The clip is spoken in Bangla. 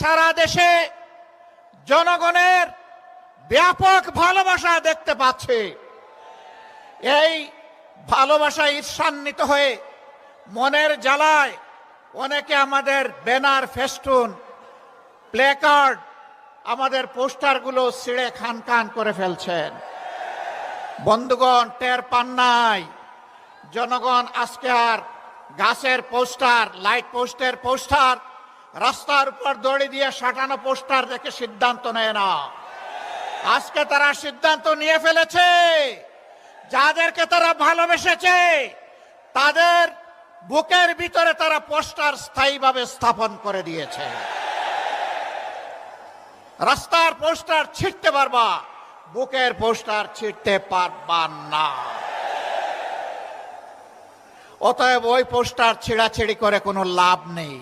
সারা দেশে জনগণের ব্যাপক ভালোবাসা দেখতে পাচ্ছে। এই ভালোবাসা ঈর্ষান্বিত হয়ে মনের জ্বালায় অনেকে আমাদের ব্যানার, ফেস্টুন প্লেকার্ড আমাদের পোস্টারগুলো ছিঁড়ে খান খান করে ফেলছেন। বন্ধুগণ, টের পান নাই। জনগণ, আজকে আর গাছের পোস্টার, লাইট পোস্টের পোস্টার রাস্তার উপর দড়ি দিয়ে সাঁটানো পোস্টার দেখে সিদ্ধান্ত নেয় না। আজকে তারা সিদ্ধান্ত নিয়ে ফেলেছে, যাদেরকে তারা ভালোবেসেছে, তাদের বুকের ভিতরে তারা পোস্টার স্থায়ীভাবে স্থাপন করে দিয়েছে। রাস্তার পোস্টার ছিঁড়তে পারবা, বুকের পোস্টার ছিঁড়তে পারবা না। অতএব ওই পোস্টার ছিঁড়াছিড়ি করে কোনো লাভ নেই।